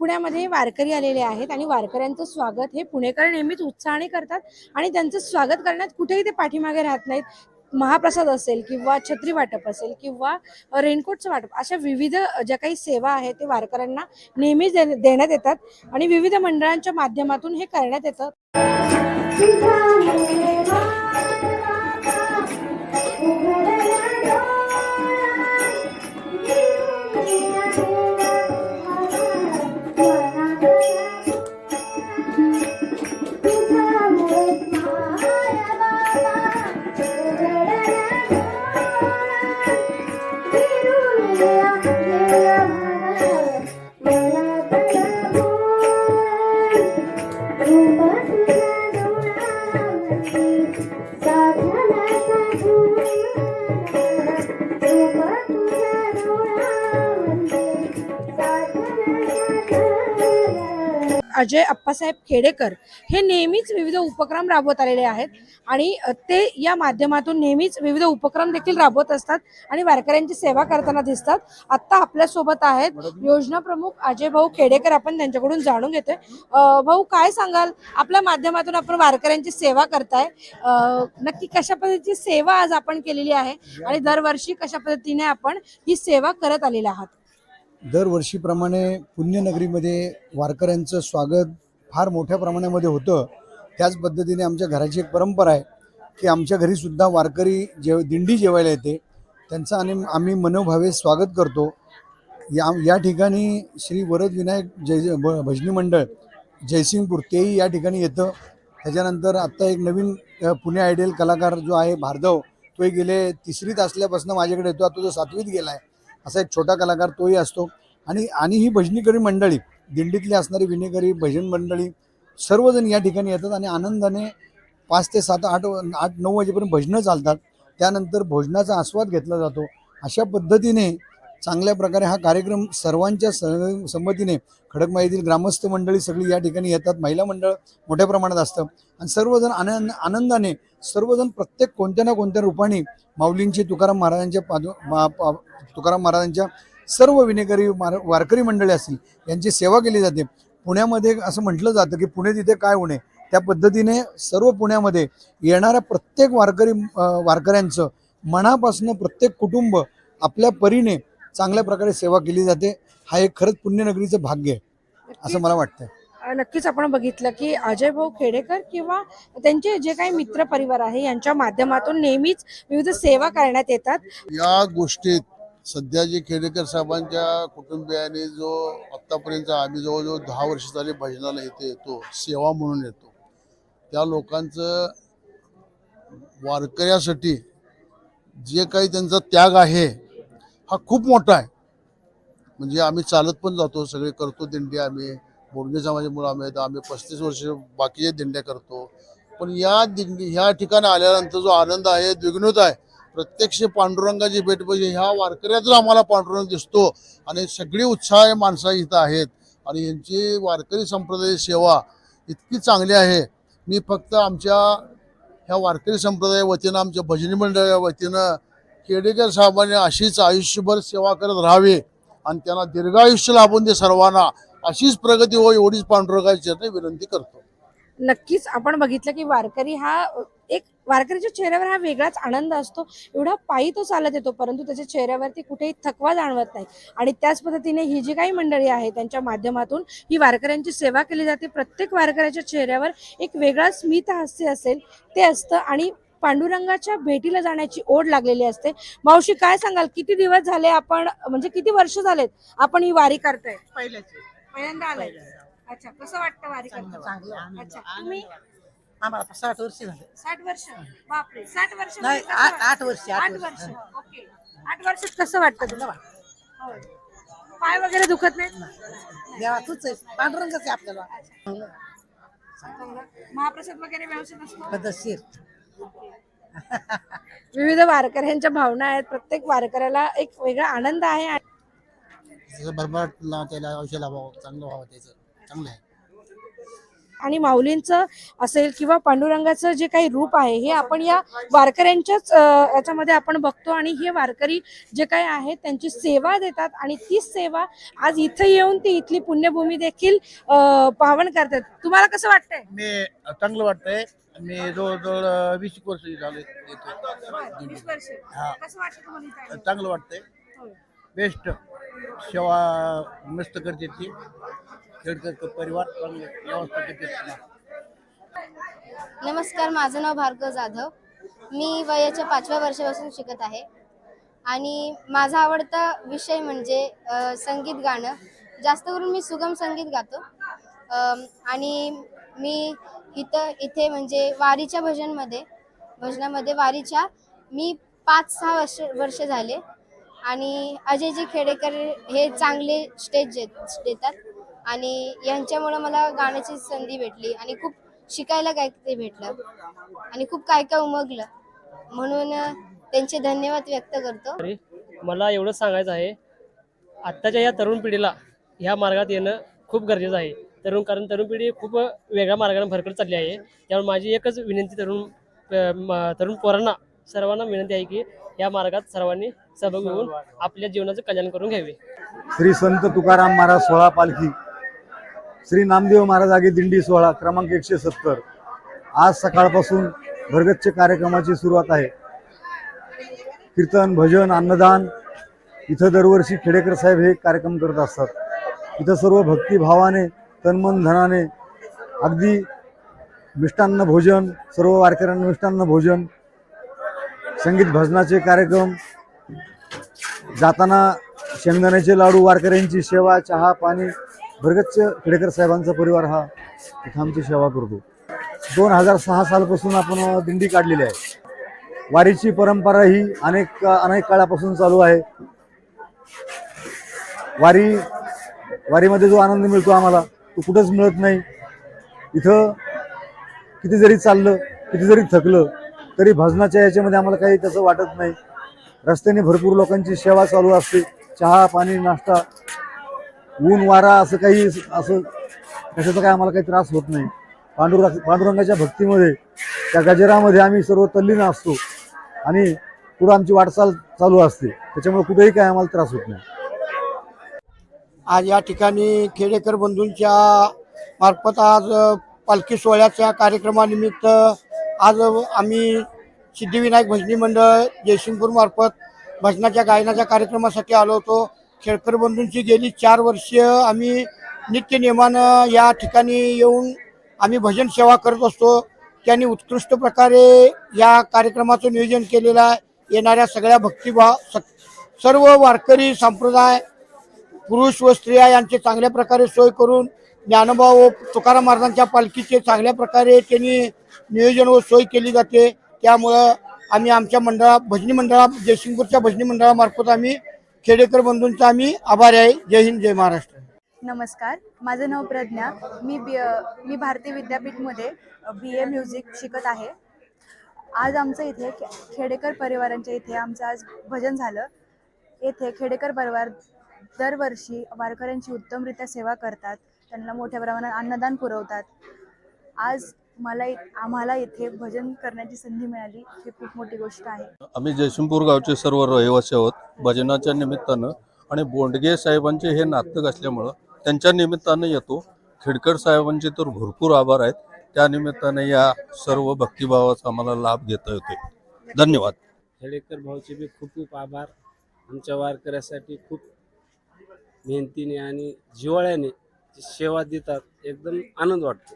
पुण्यामध्ये वारकरी आलेले आहेत आणि वारकऱ्यांचं स्वागत हे पुणेकर नेहमीच उत्साहाने करतात आणि त्यांचं स्वागत करण्यात कुठेही ते पाठीमागे राहत नाहीत. महाप्रसाद असेल किंवा छत्री वाटप असेल किंवा रेनकोटचं वाटप अशा विविध ज्या काही सेवा आहेत ते वारकऱ्यांना नेहमीच देण्यात येतात आणि विविध मंडळांच्या माध्यमातून हे करण्यात येतं. अजय अप्पासाहेब खेडेकर हे नेहमीच विविध उपक्रम राबवत आलेले आहेत. आणि ते या माध्यमातून नेहमीच विविध उपक्रम देखील राबवत असतात आणि वारकऱ्यांची सेवा करताना दिसतात. आत्ता आपल्यासोबत आहेत योजना प्रमुख अजय भाऊ खेडेकर. आपण त्यांच्याकडून जाणून घेतोय. भाऊ काय सांगाल? आपल्या माध्यमातून आपण वारकऱ्यांची सेवा करताय. नक्की कशा पद्धतीची सेवा आज आपण केलेली आहे? आणि दरवर्षी कशा पद्धतीने आपण ही सेवा करत आलेले आहात? दरवर्षीप्रमाणे पुण्यनगरीमध्ये वारकऱ्यांचं स्वागत फार मोठ्या प्रमाणामध्ये होतं. त्याच पद्धतीने आमच्या घराची एक परंपरा आहे की आमच्या घरीसुद्धा वारकरी जेव दिंडी जेवायला येते. त्यांचं आणि आम्ही मनोभावे स्वागत करतो. या या ठिकाणी श्री वरद विनायक जय भ- भजनी मंडळ जयसिंगपूर तेही या ठिकाणी येतं. त्याच्यानंतर आत्ता एक नवीन पुणे आयडियल कलाकार जो आहे भारधव तोही गेले तिसरीत असल्यापासून माझ्याकडे येतो. आता तो सातवीत गेला आहे असा एक छोटा कलाकार तोही असतो. आणि आणि ही भजनीकरी मंडळी दिंडीतली असणारी विनेकरी भजन मंडळी सर्वजण या ठिकाणी येतात आणि आनंदाने पाच ते सात आठ आठ नऊ वाजेपर्यंत भजनं चालतात. त्यानंतर भोजनाचा आस्वाद घेतला जातो. अशा पद्धतीने चांगल्या प्रकारे हा कार्यक्रम सर्वांच्या सह संमतीने खडकमाईतील ग्रामस्थ मंडळी सगळी या ठिकाणी येतात. महिला मंडळ मोठ्या प्रमाणात असतं. आणि सर्वजण आनंद आनंदाने सर्वजण प्रत्येक कोणत्या ना कोणत्या रूपाने माऊलींची तुकाराम महाराजांच्या पादू मा- पा- तुकाराम महाराजांच्या सर्व विनेकरी मार वारकरी मंडळी असतील यांची सेवा केली जाते. पुण्यामध्ये असं म्हटलं जातं की पुणे तिथे काय होणे त्या पद्धतीने सर्व पुण्यामध्ये येणाऱ्या प्रत्येक वारकरी वारकऱ्यांचं मनापासून प्रत्येक कुटुंब आपल्या परीने चांगल्या प्रकारे सेवा केली जाते. हा एक खरंच पुण्यनगरीचं भाग्य आहे असं मला वाटतं नक्कीच आपण बघितलं की अजय भाऊ खेडेकर किंवा त्यांचे जे काही मित्र परिवार आहे यांच्या माध्यमातून नेहमीच विविध सेवा करण्यात येतात. या गोष्टीत सध्या जे खेडेकर साहेबांच्या कुटुंबियांनी जो आत्तापर्यंत आम्ही जवळजवळ दहा वर्ष झाले भजनाला इथे येतो सेवा म्हणून येतो. त्या लोकांचं वारकऱ्यासाठी जे काही त्यांचा त्याग आहे हा खूप मोठा आहे. म्हणजे आम्ही चालत पण जातो सगळे करतो दिंडी आम्ही. बोडगे समाजामुळे आम्ही येतो आम्ही पस्तीस वर्ष बाकीचे दिंड्या करतो. पण या दिंडी ह्या ठिकाणी आल्यानंतर जो आनंद आहे द्विगुणित आहे. प्रत्यक्ष पांडुरंगाची भेट म्हणजे ह्या वारकऱ्यातच आम्हाला पांडुरंग दिसतो आणि सगळी उत्साह माणसं इथं आहेत. आणि यांची वारकरी संप्रदाय सेवा इतकी चांगली आहे. मी फक्त आमच्या ह्या वारकरी संप्रदाया वतीनं आमच्या भजनी मंडळाच्या वतीनं केडेकर साहेबांनी अशीच आयुष्यभर सेवा करत राहावी आणि त्यांना दीर्घायुष्य लाभून दे सर्वांना. अशीच प्रगती हो एवढीच पांडुरंगाची विनंती करतो. नक्कीच आपण बघितलं की वारकरी हा एक वारकरीच्या चेहऱ्यावर हा वेगळाच आनंद असतो. एवढा पायी तो चालत येतो परंतु त्याच्या चेहऱ्यावरती कुठेही थकवा जाणवत नाही. आणि त्याच पद्धतीने ही जी काही मंडळी आहे त्यांच्या माध्यमातून ही वारकऱ्यांची सेवा केली जाते. प्रत्येक वारकऱ्याच्या चेहऱ्यावर एक वेगळा स्मित हास्य असेल ते असतं. आणि पांडुरंगाच्या भेटीला जाण्याची ओढ लागलेली असते. मावशी काय सांगाल? किती दिवस झाले आपण म्हणजे किती वर्ष झालेत आपण ही वारी करताय? पहिल्यांदा आलाय. अच्छा कसं वाटतं वारी करताना? अच्छा तुम्ही? आम्हाला साठ वर्ष झाले. साठ वर्ष? बापरे साठ वर्ष नाही म्हणजे आठ कसं आठ वर्ष? आठ वर्ष. ओके. आठ वर्षात कसं वाटतं तुला. पाय वगैरे दुखत नाही. आहे पांडुरंगच आहे आपल्याला. महाप्रसाद वगैरे व्यवस्थित असतो? पद्धतशीर. विविध वारकऱ्यांच्या भावना आहेत. प्रत्येक वारकऱ्याला एक वेगळा आनंद आहे भरभराट त्याला औषध चांगलं व्हावं त्याचं. चांगलं आहे. आणि माऊलींचं असेल किंवा पांडुरंगाचं जे काही रूप आहे हे आपण या वारकऱ्यांच्याच याच्यामध्ये आपण बघतो आणि हे वारकरी जे काही आहेत त्यांची सेवा देतात आणि तीच सेवा आज इथं येऊन ती इथली पुण्यभूमी देखील पावन करतात. तुम्हाला कसं वाटतंय? मी चांगलं वाटतंय. मी जवळजवळ वीस एक वर्ष झाले. हा. चांगलं वाटतंय. बेस्ट. सेवा मस्त करते ती. खेडकर परिवार चांगलं व्यवस्था करते नमस्कार माझं नाव भार्गव जाधव. मी वयाच्या पाचव्या वर्षापासून शिकत आहे. आणि माझा आवडता विषय म्हणजे अ, संगीत गाणं. जास्त करून मी सुगम संगीत गातो. अम, आणि मी इथं इथे म्हणजे वारीच्या भजनमध्ये भजनामध्ये वारीच्या मी पाच सहा वर्ष वर्ष झाले. आणि अजयजी खेडेकर हे चांगले स्टेज देतात. आणि यांच्यामुळं मला गाण्याची संधी भेटली आणि खूप शिकायला काय ते भेटलं. आणि खूप काय काय उमगलं. म्हणून त्यांचे धन्यवाद व्यक्त करतो. मला एवढंच सांगायचं आहे आत्ताच्या या तरुण पिढीला ह्या मार्गात येणं खूप गरजेचं आहे. तरुण कारण तरुण पिढी खूप वेगळ्या मार्गाने भरकट चालली आहे. त्यामुळे माझी एकच विनंती तरुण म- तरुण पोरांना सर्वांना विनंती आहे की या मार्गात सर्वांनी सहभागी होऊन आपल्या जीवनाचं कल्याण करून घ्यावे. श्री संत तुकाराम महाराज सोळा पालखी श्री नामदेव महाराज आगे दिंडी सोहळा क्रमांक एकशे सत्तर. आज सकाळपासून भरगतच्या कार्यक्रमाची सुरुवात आहे. कीर्तन भजन अन्नदान इथं दरवर्षी खेडेकर साहेब हे कार्यक्रम करत असतात. इथं सर्व भक्तिभावाने तन्मन धनाने अगदी मिष्टान्न भोजन सर्व वारकऱ्यांना मिष्टान्न भोजन संगीत भजनाचे कार्यक्रम जाताना शेंगदाण्याचे लाडू वारकऱ्यांची सेवा चहा पाणी भरगच्च खेडेकर साहेबांचा परिवार हा इथं आमची सेवा करतो. दोन हजार सहा सालपासून आपण दिंडी काढलेली आहे. वारीची परंपरा ही अनेक अनेक काळापासून चालू आहे. वारी वारीमध्ये जो आनंद मिळतो आम्हाला तो कुठंच मिळत नाही. इथं किती जरी चाललं किती जरी थकलं तरी भजनाच्या याच्यामध्ये आम्हाला काही तसं वाटत नाही. रस्त्याने भरपूर लोकांची सेवा चालू असते. चहा पाणी नाश्ता ऊन वारा असं काही असं कशाचा काय आम्हाला काही त्रास होत नाही. पांडुरा पांडुरंगाच्या भक्तीमध्ये त्या गजरामध्ये आम्ही सर्व तल्लीन असतो. आणि पुढं आमची वाटचाल चालू असते. त्याच्यामुळे कुठेही काय आम्हाला त्रास होत नाही. आज या ठिकाणी खेडेकर बंधूंच्या मार्फत आज पालखी सोहळ्याच्या कार्यक्रमानिमित्त आज आम्ही सिद्धिविनायक भजनी मंडळ जयसिंगपूर मार्फत भजनाच्या गायनाच्या कार्यक्रमासाठी आलो होतो. खेडकर बंधूंची गेली चार वर्ष आम्ही नित्य नियमानं या ठिकाणी येऊन आम्ही भजन सेवा करत असतो. त्यांनी उत्कृष्ट प्रकारे या कार्यक्रमाचं नियोजन केलेलं आहे. येणाऱ्या सगळ्या भक्तिभाव स- सर्व वारकरी संप्रदाय पुरुष व स्त्रिया यांचे चांगल्या प्रकारे सोय करून ज्ञानोबा व तुकाराम महाराजांच्या पालखीचे चांगल्या प्रकारे त्यांनी नियोजन व सोय केली जाते. त्यामुळं आम्ही आमच्या मंडळा भजनी मंडळा जयसिंगपूरच्या भजनी मंडळामार्फत आम्ही खेडेकर बंधूंचा आम्ही आभारी आहे. जय हिंद जय महाराष्ट्र. नमस्कार. माझं नाव प्रज्ञा. मी बी मी भारतीय विद्यापीठमध्ये बी ए म्युझिक शिकत आहे. आज आमचं इथे खे- खेडेकर परिवारांच्या इथे आमचं आज भजन झालं. येथे खेडेकर परिवार दरवर्षी वारकऱ्यांची उत्तमरित्या सेवा करतात. त्यांना मोठ्या प्रमाणात अन्नदान पुरवतात. आज मला आम्हाला इथे भजन करण्याची संधी मिळाली ही खूप मोठी गोष्ट आहे. आम्ही जयसिंगपूर गावचे सर्व रहिवासी आहोत. भजनाच्या निमित्तानं आणि बोंडगे साहेबांचे हे नातक असल्यामुळं त्यांच्या निमित्तानं येतो. खेडकर साहेबांचे तर भरपूर आभार आहेत. त्या निमित्ताने या सर्व भक्तिभावाचा आम्हाला लाभ घेता येतोय. धन्यवाद. खेडेकर भाऊचे बी खूप खूप आभार. आमच्या वारकऱ्यासाठी खूप मेहनतीने आणि जिवाळ्याने सेवा देतात एकदम आनंद वाटतो.